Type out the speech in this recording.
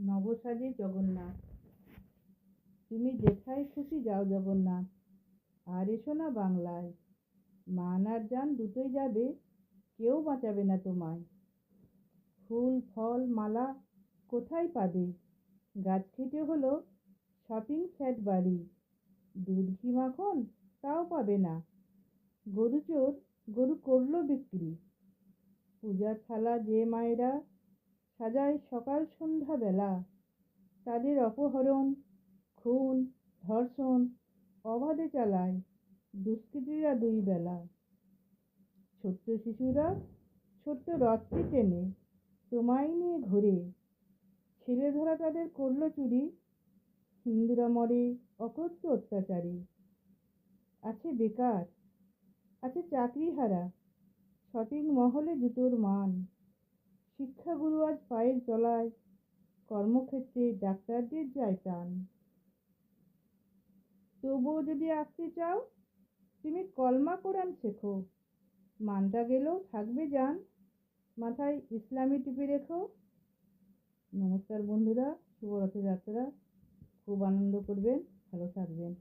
নবসাজে জগন্নাথ। তুমি যেথায় খুশি যাও জগন্নাথ, আর এসো না বাংলায়। মান আর যান দুটোই যাবে, কেউ বাঁচাবে না তোমায়। ফুল, ফল, মালা কোথায় পাবে? গাছ কেটে হলো শপিং ফ্ল্যাট বাড়ি। দুধ, ঘি, মাখন তাও পাবে না। গরু চোর, গরু করল বিক্রি। পূজার থালা যে মায়েরা সাজায় সকাল সন্ধ্যা বেলা। তাদের অপহরণ, খুন, ধর্ষণ অবাধে চালায় দুষ্কৃতীরা দুই বেলা। ছোট্ট শিশুরা ছোট্ট রথটি টেনে তোমায় নিয়ে ঘোরে। ছেলে ধরা তাদের করল চুরি হিন্দুরা মরে অকথ্য অত্যাচারী। আছে বেকার, আছে চাকরিহারা, শপিং মহলে জুতোর মান। শিক্ষাগুরু আজ পায়ের তলায়। কর্মক্ষেত্রে ডাক্তারদের যায় টান। তবুও যদি আসতে চাও, তুমি কলমা কোরআন শেখো। মানটা গেলেও থাকবে যান মাথায় ইসলামী টুপি রেখো। নমস্কার বন্ধুরা শুভ রথযাত্রা খুব আনন্দ করবেন, ভালো থাকবেন।